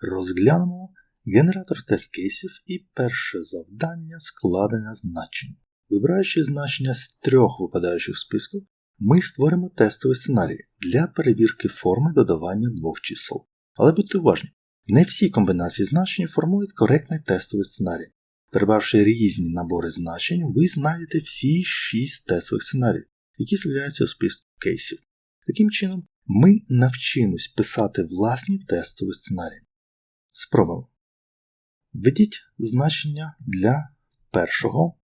Розглянемо генератор тест-кейсів і перше завдання складення значень. Вибираючи значення з трьох випадаючих списків, ми створимо тестовий сценарій для перевірки форми додавання двох чисел. Але будьте уважні, не всі комбінації значень формують коректний тестовий сценарій. Прибавши різні набори значень, ви знайдете всі шість тестових сценаріїв, які з'являються у списку кейсів. Таким чином, ми навчимось писати власні тестові сценарії. Спробуємо. Введіть значення для першого.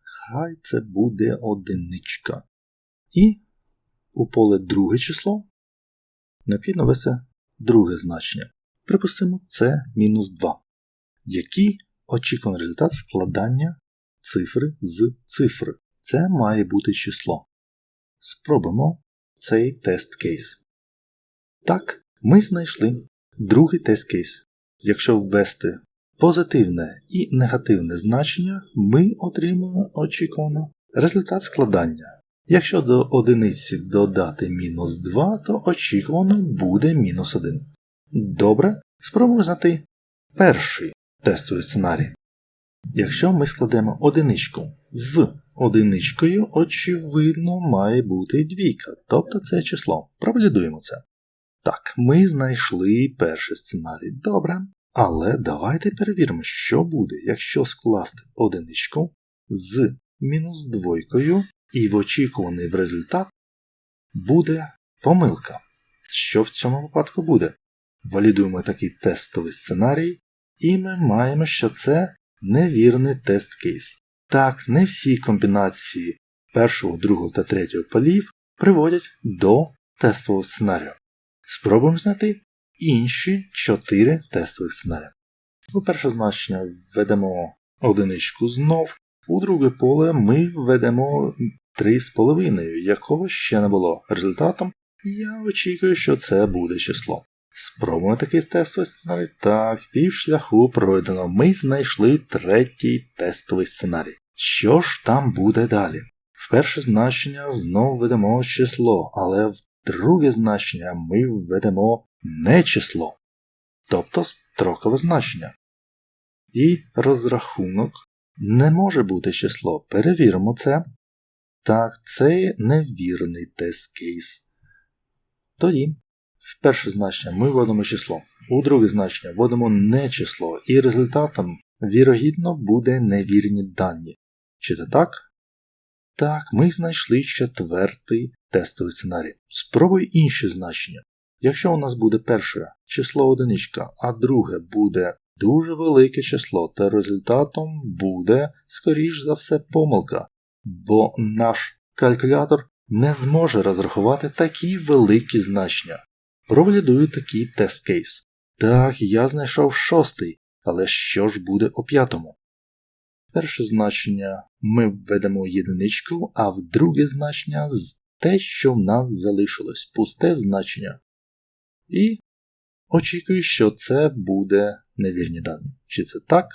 Хай це буде одиничка. І у поле друге число необхідно ввести друге значення. Припустимо, це мінус 2. Який очікуваний результат складання цифри з цифри? Це має бути число. Спробуємо цей тест-кейс. Так, ми знайшли другий тест-кейс. Якщо ввести позитивне і негативне значення, ми отримуємо очікувано результат складання. Якщо до одиниці додати мінус 2, то очікувано буде мінус 1. Добре, спробуємо знайти перший тестовий сценарій. Якщо ми складемо одиничку з одиничкою, очевидно, має бути двійка, тобто це число. Провалідуємо це. Так, ми знайшли перший сценарій. Добре. Але давайте перевіримо, що буде, якщо скласти одиничку з мінус двойкою, і в очікуваний в результат буде помилка. Що в цьому випадку буде? Валідуємо такий тестовий сценарій, і ми маємо, що це невірний тест-кейс. Так, не всі комбінації першого, другого та третього полів приводять до тестового сценарію. Спробуємо знайти інші 4 тестових сценарії. У перше значення введемо одиничку знов, у друге поле ми введемо 3,5, якого ще не було. Результатом я очікую, що це буде число. Спробуємо такий тестовий сценарій. Так, пів шляху пройдено. Ми знайшли третій тестовий сценарій. Що ж там буде далі? В перше значення знову введемо число, але в друге значення ми введемо не число, тобто строкове значення. І розрахунок не може бути число. Перевіримо це. Так, це невірний тест-кейс. Тоді в перше значення ми вводимо число, у друге значення вводимо не число, і результатом, вірогідно, буде невірні дані. Чи це так? Так, ми знайшли четвертий тестовий сценарій. Спробуй інші значення. Якщо у нас буде перше число одиничка, а друге буде дуже велике число, то результатом буде, скоріш за все, помилка, бо наш калькулятор не зможе розрахувати такі великі значення. Провалідую такий тест-кейс. Так, я знайшов шостий, але що ж буде у п'ятому? Перше значення ми введемо єдиничку, а в друге значення те, що в нас залишилось, пусте значення. І очікую, що це буде невірні дані. Чи це так?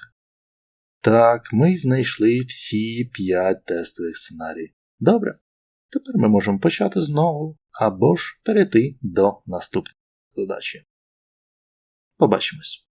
Так, ми знайшли всі 5 тестових сценаріїв. Добре. Тепер ми можемо почати знову або ж перейти до наступної задачі. Побачимось.